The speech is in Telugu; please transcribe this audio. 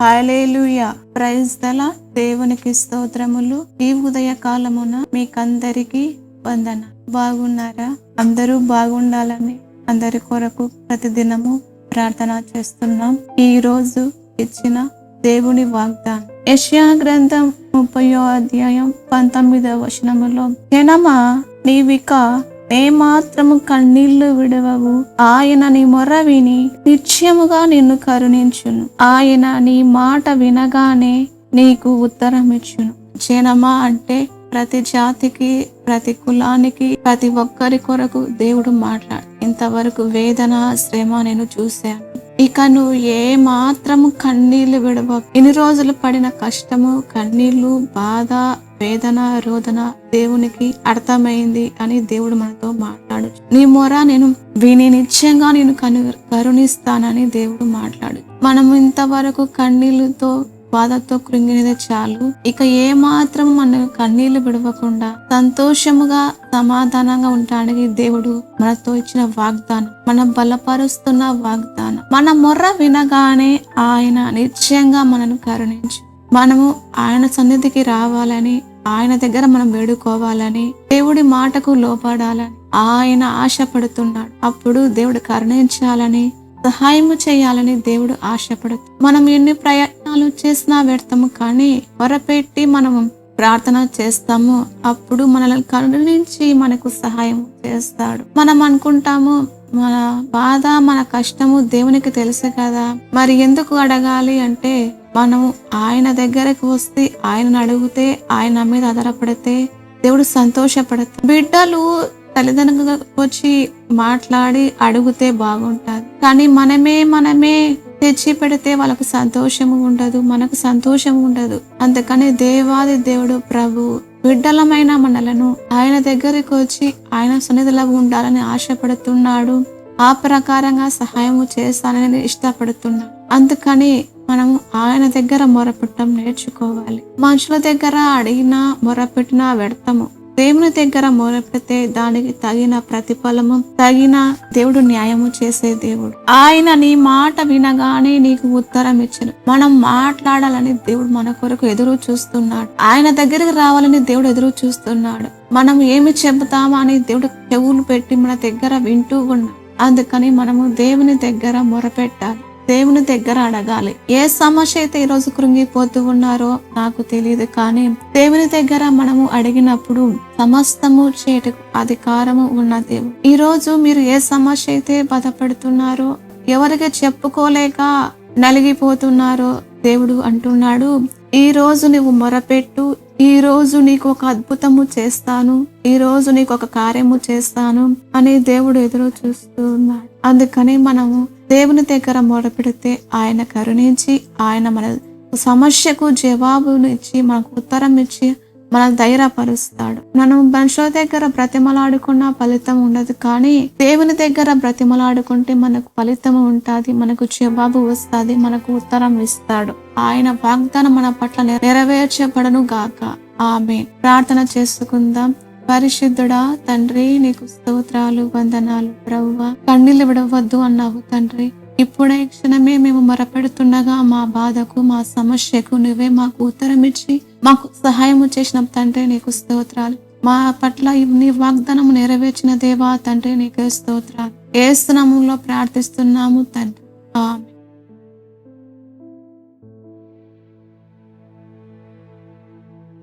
హాలేలుయ ప్రైజ్ దల దేవునికి స్తోత్రములు. ఈ ఉదయ కాలమున మీకందరికి వందన. బాగున్నారా? అందరూ బాగుండాలని అందరి కొరకు ప్రతిదినము ప్రార్థన చేస్తున్నాం. ఈ రోజు ఇచ్చిన దేవుని వాగ్దానం. యష్యా గ్రంథం ముప్పయో అధ్యాయం పంతొమ్మిదవ వచనములో జనమా నీవిక ఏ మాత్రము కన్నీళ్ళు విడవవు. ఆయన నీ మొర విని నిత్యముగా నిన్ను కరుణించును. ఆయన నీ మాట వినగానే నీకు ఉత్తరం ఇచ్చును జనమా అంటే ప్రతి జాతికి ప్రతి కులానికి ప్రతి ఒక్కరి కొరకు దేవుడు మాట్లాడు. ఇంతవరకు వేదన శ్రమ నేను చూశాను. ఇక నువ్వు ఏ మాత్రము కన్నీళ్ళు విడవ ఇన్ని రోజులు పడిన కష్టము కన్నీళ్ళు బాధ వేదన రోదన దేవునికి అర్థమైంది అని దేవుడు మనతో మాట్లాడు నీ మొర నేను విని నిత్యంగా నేను కను కరుణిస్తానని దేవుడు మాట్లాడు. మనం ఇంతవరకు కన్నీళ్ళతో బాధతో కృంగినది చాలు. ఇక ఏ మాత్రం మన కన్నీళ్ళు విడవకుండా సంతోషముగా సమాధానంగా ఉండడానికి దేవుడు మనతో ఇచ్చిన వాగ్దానం మనం బలపరుస్తున్న వాగ్దానం. మన మొర్ర వినగానే ఆయన నిశ్చయంగా మనను కరుణించు. మనము ఆయన సన్నిధికి రావాలని ఆయన దగ్గర మనం వేడుకోవాలని దేవుడి మాటకు లోపడాలని ఆయన ఆశపడుతున్నాడు. అప్పుడు దేవుడు కరుణించాలని సహాయము చేయాలని దేవుడు ఆశపడుతు మనం ఎన్ని ప్రయత్నాలు చేసినా వ్యర్థము కానీ వరపెట్టి మనం ప్రార్థన చేస్తాము. అప్పుడు మనల్ని కరుణించి మనకు సహాయం చేస్తాడు. మనం అనుకుంటాము మన బాధ మన కష్టము దేవునికి తెలుసు కదా. మరి ఎందుకు అడగాలి అంటే మనం ఆయన దగ్గరకు వస్తే ఆయనను అడిగితే ఆయన మీద ఆధారపడితే దేవుడు సంతోషపడతాడు. బిడ్డలు తల్లిదండ్రులు వచ్చి మాట్లాడి అడిగితే బాగుంటుంది. కానీ మనమే మనమే తెచ్చి పెడితే వాళ్ళకు సంతోషము ఉండదు మనకు సంతోషం ఉండదు. అందుకని దేవాది దేవుడు ప్రభు బిడ్డలమైన మనలను ఆయన దగ్గరికి వచ్చి ఆయన సన్నిధిలో ఉండాలని ఆశపడుతున్నాడు. ఆ ప్రకారంగా సహాయము చేస్తానని ఇష్టపడుతున్నాడు. అందుకని మనము ఆయన దగ్గర మొరపెట్టడం నేర్చుకోవాలి. మనుషుల దగ్గర అడిగినా మొరపెట్టినా వ్యర్థము. దేవుని దగ్గర మొరపెడితే దానికి తగిన ప్రతిఫలము తగిన దేవుడు న్యాయము చేసే దేవుడు. ఆయన నీ మాట వినగానే నీకు ఉత్తరం ఇచ్చిన మనం మాట్లాడాలని దేవుడు మన కొరకు ఎదురు చూస్తున్నాడు. ఆయన దగ్గరికి రావాలని దేవుడు ఎదురు చూస్తున్నాడు. మనం ఏమి చెబుతామా అని దేవుడు చెవులు పెట్టి మన దగ్గర వింటూ ఉన్నాడు. అందుకని మనము దేవుని దగ్గర మొరపెట్టాలి. దేవుని దగ్గర అడగాలి. ఏ సమస్య అయితే ఈరోజు కృంగిపోతూ ఉన్నారో నాకు తెలియదు కానీ దేవుని దగ్గర మనము అడిగినప్పుడు సమస్తము చేయటకు అధికారము ఉన్న దేవుడు. ఈరోజు మీరు ఏ సమస్య అయితే బాధపడుతున్నారో ఎవరికి చెప్పుకోలేక నలిగిపోతున్నారో దేవుడు అంటున్నాడు ఈ రోజు నువ్వు మొరపెట్టు ఈ రోజు నీకు ఒక అద్భుతము చేస్తాను ఈ రోజు నీకు ఒక కార్యము చేస్తాను అని దేవుడు ఎదురు చూస్తూ ఉన్నాడు అందుకని మనము దేవుని దగ్గర మొరపెడితే ఆయన కరుణించి ఆయన మన సమస్యకు జవాబునిచ్చి మనకు ఉత్తరం ఇచ్చి మన ధైర్యపరుస్తాడు. మనం మనుషుల దగ్గర బ్రతిమలాడుకున్న ఫలితం ఉండదు కానీ దేవుని దగ్గర బ్రతిమలాడుకుంటే మనకు ఫలితం ఉంటుంది మనకు జవాబు వస్తుంది మనకు ఉత్తరం ఇస్తాడు. ఆయన వాగ్దానం మన పట్ల నెరవేర్చబడను గాక ఆమె ప్రార్థన చేసుకుందాం. పరిశుద్ధుడా తండ్రి నీకు స్తోత్రాలు వందనాలు ప్రభువ కన్నీళ్ళు విడవద్దు అన్నావు తండ్రి. ఇప్పుడే క్షణమే మేము మొరపెడుతుండగా మా బాధకు మా సమస్యకు నువ్వే మాకు ఉత్తరం ఇచ్చి మాకు సహాయము చేసిన తండ్రి నీకు స్తోత్రాలు. మా పట్ల నీ వాగ్దానం నెరవేర్చిన దేవా తండ్రి నీకే స్తోత్రాలు. ఏ స్థనములో ప్రార్థిస్తున్నాము తండ్రి.